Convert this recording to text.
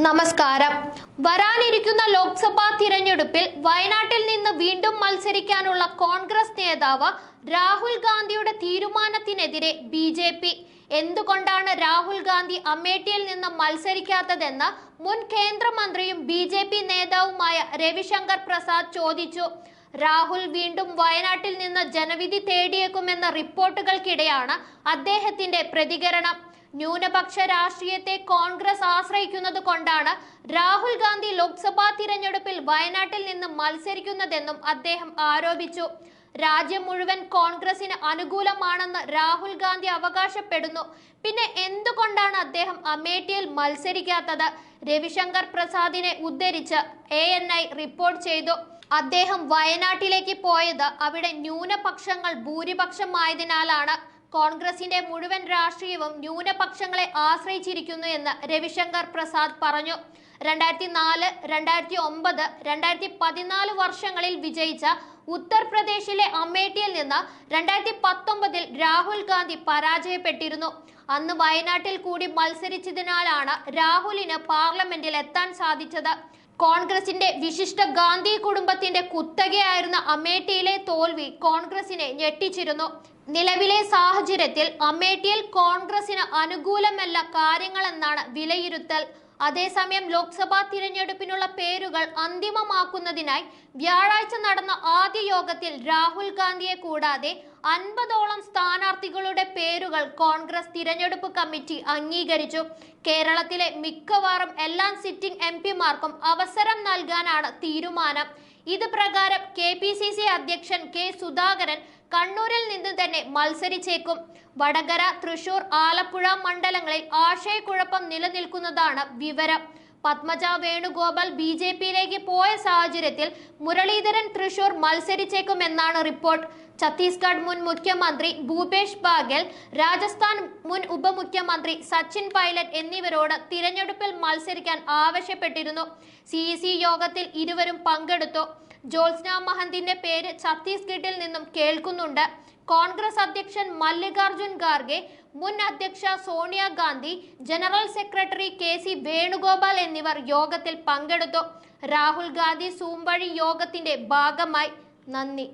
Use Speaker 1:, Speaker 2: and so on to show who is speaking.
Speaker 1: നമസ്കാരം. വരാനിരിക്കുന്ന ലോക്സഭാ തിരഞ്ഞെടുപ്പിൽ വയനാട്ടിൽ നിന്ന് വീണ്ടും മത്സരിക്കാനുള്ള കോൺഗ്രസ് നേതാവ് രാഹുൽ ഗാന്ധിയുടെ തീരുമാനത്തിനെതിരെ ബി ജെ പി. എന്തുകൊണ്ടാണ് രാഹുൽ ഗാന്ധി അമേഠിയിൽ നിന്ന് മത്സരിക്കാത്തതെന്ന് മുൻ കേന്ദ്രമന്ത്രിയും ബി ജെ പി നേതാവുമായ രവിശങ്കർ പ്രസാദ് ചോദിച്ചു. രാഹുൽ വീണ്ടും വയനാട്ടിൽ നിന്ന് ജനവിധി തേടിയേക്കുമെന്ന റിപ്പോർട്ടുകൾക്കിടെയാണ് അദ്ദേഹത്തിന്റെ പ്രതികരണം. ന്യൂനപക്ഷ രാഷ്ട്രീയത്തെ കോൺഗ്രസ് ആശ്രയിക്കുന്നത് കൊണ്ടാണ് രാഹുൽ ഗാന്ധി ലോക്സഭാ തിരഞ്ഞെടുപ്പിൽ വയനാട്ടിൽ നിന്ന് മത്സരിക്കുന്നതെന്നും അദ്ദേഹം ആരോപിച്ചു. രാജ്യം മുഴുവൻ കോൺഗ്രസിന് അനുകൂലമാണെന്ന് രാഹുൽ ഗാന്ധി അവകാശപ്പെടുന്നു. പിന്നെ എന്തുകൊണ്ടാണ് അദ്ദേഹം അമേഠിയിൽ മത്സരിക്കാത്തത്? രവിശങ്കർ പ്രസാദിനെ ഉദ്ധരിച്ച് എ റിപ്പോർട്ട് ചെയ്തു. അദ്ദേഹം വയനാട്ടിലേക്ക് പോയത് അവിടെ ന്യൂനപക്ഷങ്ങൾ ഭൂരിപക്ഷമായതിനാലാണ്. കോൺഗ്രസിന്റെ മുഴുവൻ രാഷ്ട്രീയവും ന്യൂനപക്ഷങ്ങളെ ആശ്രയിച്ചിരിക്കുന്നു എന്ന് രവിശങ്കർ പ്രസാദ് പറഞ്ഞു. രണ്ടായിരത്തി നാല് രണ്ടായിരത്തി ഒമ്പത് രണ്ടായിരത്തി പതിനാല് വർഷങ്ങളിൽ വിജയിച്ച ഉത്തർപ്രദേശിലെ അമേഠിയിൽ നിന്ന് രണ്ടായിരത്തി പത്തൊമ്പതിൽ രാഹുൽ ഗാന്ധി പരാജയപ്പെട്ടിരുന്നു. അന്ന് വയനാട്ടിൽ കൂടി മത്സരിച്ചതിനാലാണ് രാഹുലിന് പാർലമെന്റിൽ എത്താൻ സാധിച്ചത്. കോൺഗ്രസിന്റെ വിശിഷ്ട ഗാന്ധി കുടുംബത്തിന്റെ കുത്തകയായിരുന്ന അമേഠിയിലെ തോൽവി കോൺഗ്രസിനെ ഞെട്ടിച്ചിരുന്നു. നിലവിലെ സാഹചര്യത്തിൽ അമേഠിയിൽ കോൺഗ്രസിന് അനുകൂലമല്ല കാര്യങ്ങളെന്നാണ് വിലയിരുത്തൽ. അതേസമയം ലോക്സഭാ തിരഞ്ഞെടുപ്പിനുള്ള പേരുകൾ അന്തിമമാക്കുന്നതിനായി വ്യാഴാഴ്ച നടന്ന ആദ്യ യോഗത്തിൽ രാഹുൽ ഗാന്ധിയെ കൂടാതെ അൻപതോളം സ്ഥാനാർത്ഥികളുടെ പേരുകൾ കോൺഗ്രസ് തിരഞ്ഞെടുപ്പ് കമ്മിറ്റി അംഗീകരിച്ചു. കേരളത്തിലെ മിക്കവാറും എല്ലാ സിറ്റിംഗ് എം പിമാർക്കും അവസരം നൽകാനാണ് തീരുമാനം. ഇത് പ്രകാരം കെ പി സി സി അധ്യക്ഷൻ കെ സുധാകരൻ കണ്ണൂരിൽ നിന്ന് തന്നെ മത്സരിച്ചേക്കും. വടകര തൃശൂർ ആലപ്പുഴ മണ്ഡലങ്ങളിൽ ആശയക്കുഴപ്പം നിലനിൽക്കുന്നതാണ് വിവരം. പത്മജ വേണുഗോപാൽ ബി ജെ പിയിലേക്ക് പോയ സാഹചര്യത്തിൽ മുരളീധരൻ തൃശൂർ മത്സരിച്ചേക്കുമെന്നാണ് റിപ്പോർട്ട്. ഛത്തീസ്ഗഡ് മുൻ മുഖ്യമന്ത്രി ഭൂപേഷ് ബാഗേൽ രാജസ്ഥാൻ മുൻ ഉപമുഖ്യമന്ത്രി സച്ചിൻ പൈലറ്റ് എന്നിവരോട് തിരഞ്ഞെടുപ്പിൽ മത്സരിക്കാൻ ആവശ്യപ്പെട്ടിരുന്നു. സി യോഗത്തിൽ ഇരുവരും പങ്കെടുത്തു. ജോത്സ്ന മഹന്തിന്റെ പേര് ഛത്തീസ്ഗഡിൽ നിന്നും കേൾക്കുന്നുണ്ട്. കോൺഗ്രസ് അധ്യക്ഷൻ മല്ലികാർജുൻ ഖാർഗെ മുൻ അധ്യക്ഷ Sonia Gandhi general secretary K C Venugopal എന്നിവർ യോഗത്തിൽ പങ്കെടുത്തു. രാഹുൽ ഗാന്ധി സൂം വഴി യോഗത്തിന്റെ ഭാഗമായി. നന്ദി.